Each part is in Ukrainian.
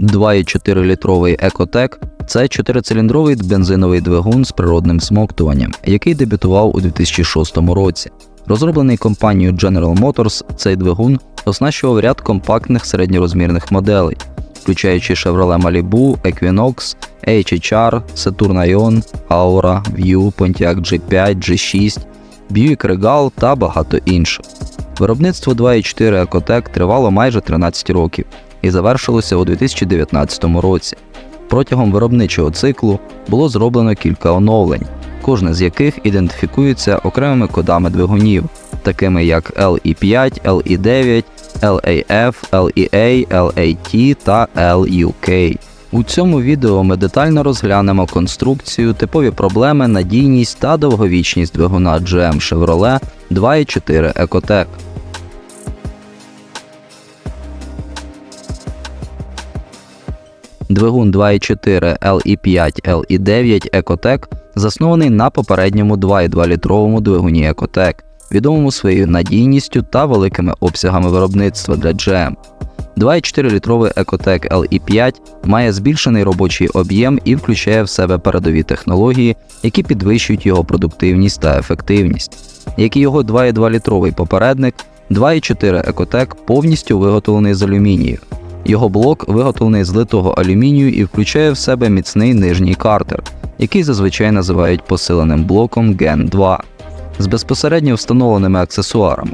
2,4-літровий Екотек це чотирициліндровий бензиновий двигун з природним смоктуванням, який дебютував у 2006 році. Розроблений компанією General Motors, цей двигун оснащував ряд компактних середньорозмірних моделей, включаючи Chevrolet Malibu, Equinox, HHR, Saturn Ion, Aura, View, Pontiac G5, G6, Buick Regal та багато інших. Виробництво 2.4 Ecotec тривало майже 13 років і завершилося у 2019 році. Протягом виробничого циклу було зроблено кілька оновлень, кожне з яких ідентифікується окремими кодами двигунів, такими як LE5, LE9, LAF, LEA, LAT та LUK. У цьому відео ми детально розглянемо конструкцію, типові проблеми, надійність та довговічність двигуна GM Chevrolet 2.4 Ecotec. Двигун 2.4 LE5 LE9 Ecotec заснований на попередньому 2,2-літровому двигуні Ecotec, відомому своєю надійністю та великими обсягами виробництва для GM. 2,4-літровий Ecotec LE5 має збільшений робочий об'єм і включає в себе передові технології, які підвищують його продуктивність та ефективність. Як і його 2,2-літровий попередник, 2,4 Ecotec повністю виготовлений з алюмінію. Його блок виготовлений з литого алюмінію і включає в себе міцний нижній картер, який зазвичай називають посиленим блоком Gen 2 з безпосередньо встановленими аксесуарами.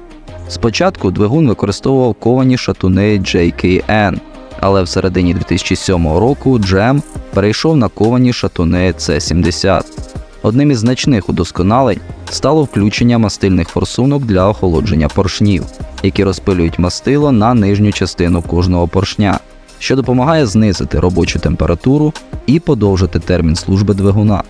Спочатку двигун використовував ковані шатуни JKN, але в середині 2007 року GM перейшов на ковані шатуни C70. Одним із значних удосконалень стало включення мастильних форсунок для охолодження поршнів, які розпилюють мастило на нижню частину кожного поршня, що допомагає знизити робочу температуру і подовжити термін служби двигуна.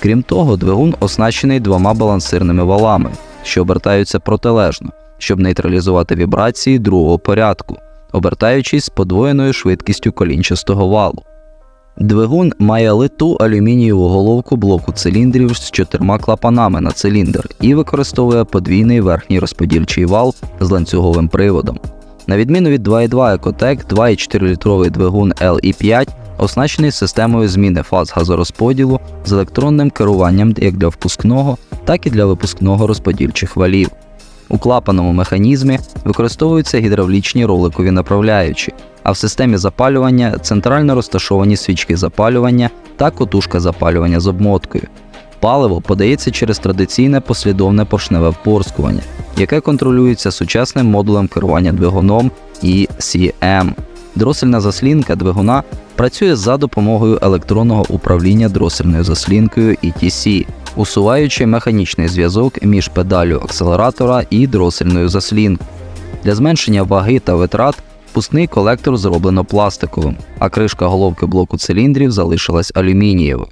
Крім того, двигун оснащений двома балансирними валами, що обертаються протилежно, щоб нейтралізувати вібрації другого порядку, обертаючись з подвоєною швидкістю колінчастого валу. Двигун має литу алюмінієву головку блоку циліндрів з чотирма клапанами на циліндр і використовує подвійний верхній розподільчий вал з ланцюговим приводом. На відміну від 2.2 Ecotec, 2,4-літровий двигун LE5 оснащений системою зміни фаз газорозподілу з електронним керуванням як для впускного, так і для випускного розподільчих валів. У клапаному механізмі використовуються гідравлічні роликові направляючі, а в системі запалювання центрально розташовані свічки запалювання та котушка запалювання з обмоткою. Паливо подається через традиційне послідовне поршневе впорскування, яке контролюється сучасним модулем керування двигуном ECM. Дросельна заслінка двигуна працює за допомогою електронного управління дросельною заслінкою ETC, усуваючи механічний зв'язок між педалю акселератора і дросельною заслінкою. Для зменшення ваги та витрат впускний колектор зроблено пластиковим, а кришка головки блоку циліндрів залишилась алюмінієвою.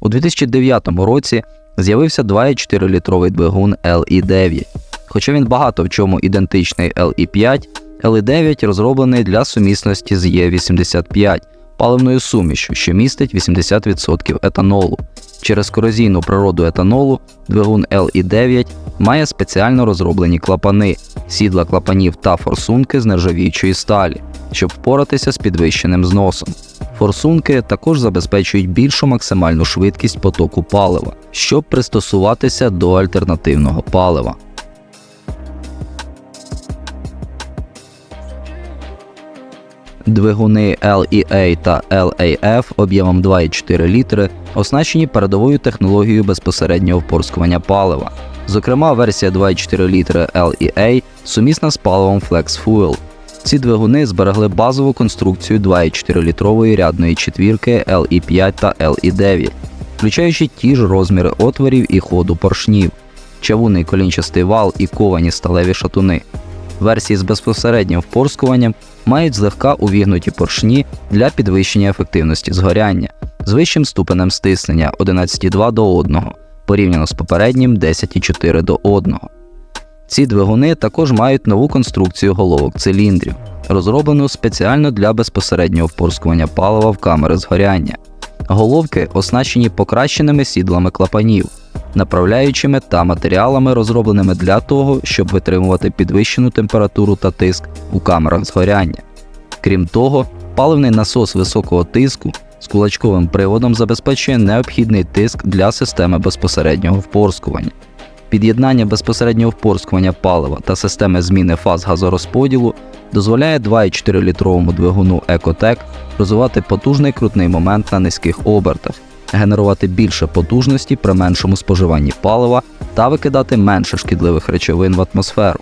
У 2009 році з'явився 2,4-літровий двигун LE9. Хоча він багато в чому ідентичний LE5, LE9 розроблений для сумісності з Е85 паливною сумішю, що містить 80% етанолу. Через корозійну природу етанолу двигун LE9 має спеціально розроблені клапани, сідла клапанів та форсунки з нержавіючої сталі, щоб впоратися з підвищеним зносом. Форсунки також забезпечують більшу максимальну швидкість потоку палива, щоб пристосуватися до альтернативного палива. Двигуни LEA та LAF об'ємом 2,4 літри оснащені передовою технологією безпосереднього впорскування палива. Зокрема, версія 2,4 літри LEA сумісна з паливом Flex Fuel. Ці двигуни зберегли базову конструкцію 2,4-літрової рядної четвірки LE5 та LE9, включаючи ті ж розміри отворів і ходу поршнів, чавунний колінчастий вал і ковані сталеві шатуни. Версії з безпосереднім впорскуванням мають злегка увігнуті поршні для підвищення ефективності згоряння з вищим ступенем стиснення 11,2 до 1, порівняно з попереднім 10,4 до 1. Ці двигуни також мають нову конструкцію головок циліндрів, розроблену спеціально для безпосереднього впорскування палива в камери згоряння. Головки оснащені покращеними сідлами клапанів, направляючими та матеріалами, розробленими для того, щоб витримувати підвищену температуру та тиск у камерах згоряння. Крім того, Паливний насос високого тиску з кулачковим приводом забезпечує необхідний тиск для системи безпосереднього впорскування. Під'єднання безпосереднього впорскування палива та системи зміни фаз газорозподілу дозволяє 2,4-літровому двигуну Ecotec розвивати потужний крутний момент на низьких обертах, генерувати більше потужності при меншому споживанні палива та викидати менше шкідливих речовин в атмосферу.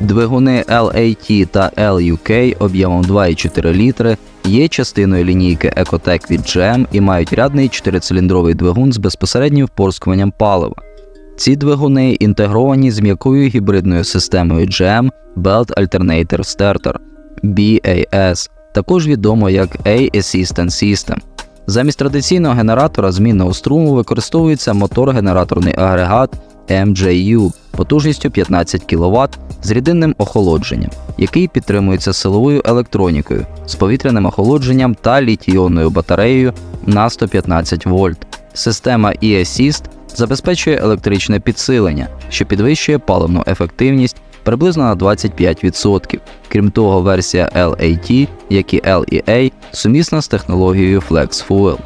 Двигуни LAT та LUK об'ємом 2,4 літри є частиною лінійки Ecotec від GM і мають рядний 4-циліндровий двигун з безпосереднім впорскуванням палива. Ці двигуни інтегровані з м'якою гібридною системою GM Belt Alternator Starter BAS, також відомо як A-Assistant System. Замість традиційного генератора змінного струму використовується мотор-генераторний агрегат MJU потужністю 15 кВт з рідинним охолодженням, який підтримується силовою електронікою з повітряним охолодженням та літій-іонною батареєю на 115 вольт. Система e-Assist забезпечує електричне підсилення, що підвищує паливну ефективність приблизно на 25%. Крім того, версія LAT, як і LEA, сумісна з технологією Flex Fuel.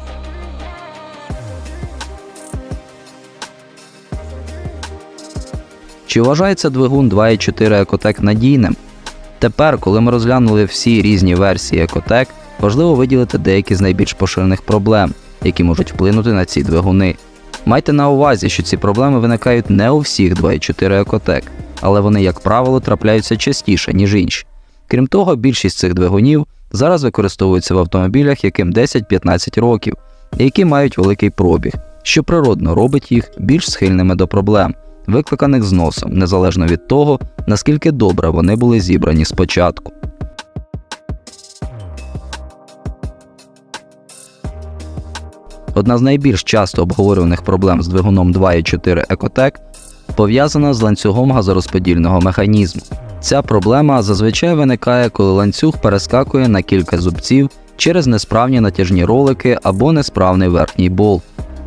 Чи вважається двигун 2.4 Ecotec надійним? Тепер, коли ми розглянули всі різні версії Ecotec, важливо виділити деякі з найбільш поширених проблем, які можуть вплинути на ці двигуни. Майте на увазі, що ці проблеми виникають не у всіх 2.4 Ecotec, але вони, як правило, трапляються частіше, ніж інші. Крім того, більшість цих двигунів зараз використовуються в автомобілях, яким 10-15 років, які мають великий пробіг, що природно робить їх більш схильними до проблем, викликаних зносом, незалежно від того, наскільки добре вони були зібрані спочатку. Одна з найбільш часто обговорюваних проблем з двигуном 2.4 Ecotec пов'язана з ланцюгом газорозподільного механізму. Ця проблема зазвичай виникає, коли ланцюг перескакує на кілька зубців через несправні натяжні ролики або несправний верхній болт.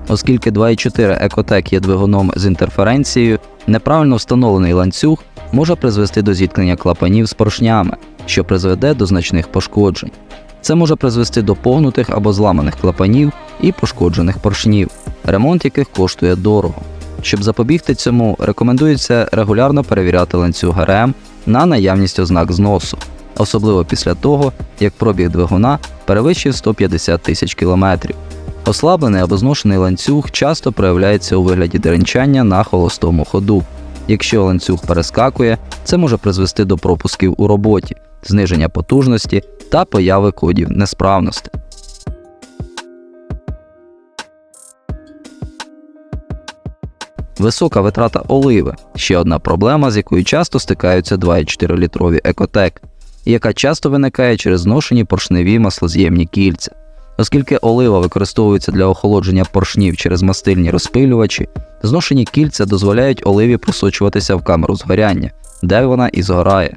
Оскільки 2.4 Ecotec є двигуном з інтерференцією, неправильно встановлений ланцюг може призвести до зіткнення клапанів з поршнями, що призведе до значних пошкоджень. Це може призвести до погнутих або зламаних клапанів і пошкоджених поршнів, ремонт яких коштує дорого. Щоб запобігти цьому, рекомендується регулярно перевіряти ланцюг ГРМ на наявність ознак зносу, особливо після того, як пробіг двигуна перевищив 150 тисяч кілометрів. Ослаблений або зношений ланцюг часто проявляється у вигляді деренчання на холостому ходу. Якщо ланцюг перескакує, це може призвести до пропусків у роботі, зниження потужності та появи кодів несправності. Висока витрата оливи ще одна проблема, з якою часто стикаються 2,4 літрові екотек, яка часто виникає через зношені поршневі маслоз'ємні кільця. Оскільки олива використовується для охолодження поршнів через мастильні розпилювачі, зношені кільця дозволяють оливі просочуватися в камеру згоряння, де вона і згорає.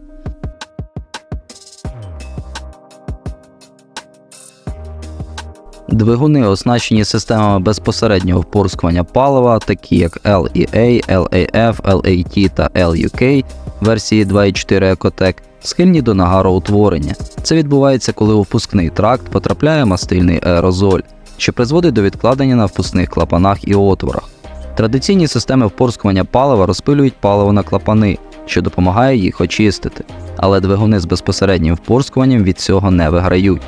Двигуни, оснащені системами безпосереднього впорскування палива, такі як LEA, LAF, LAT та LUK версії 2.4 Ecotec, схильні до нагароутворення. Це відбувається, коли у впускний тракт потрапляє мастильний аерозоль, що призводить до відкладення на впускних клапанах і отворах. Традиційні системи впорскування палива розпилюють паливо на клапани, що допомагає їх очистити, але двигуни з безпосереднім впорскуванням від цього не виграють.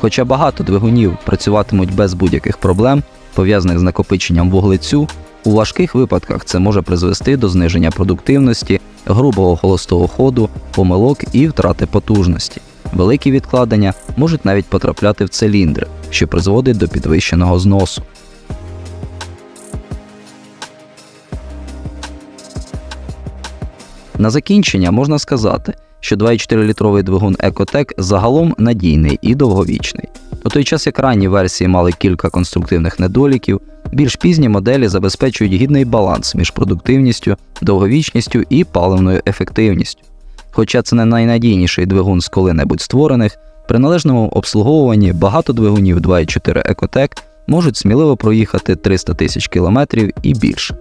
Хоча багато двигунів працюватимуть без будь-яких проблем, пов'язаних з накопиченням вуглецю, у важких випадках це може призвести до зниження продуктивності, грубого холостого ходу, помилок і втрати потужності. Великі відкладення можуть навіть потрапляти в циліндри, що призводить до підвищеного зносу. На закінчення можна сказати, що 2,4-літровий двигун Ecotec загалом надійний і довговічний. У той час як ранні версії мали кілька конструктивних недоліків, більш пізні моделі забезпечують гідний баланс між продуктивністю, довговічністю і паливною ефективністю. Хоча це не найнадійніший двигун з коли-небудь створених, при належному обслуговуванні багато двигунів 2,4 Ecotec можуть сміливо проїхати 300 тисяч кілометрів і більше.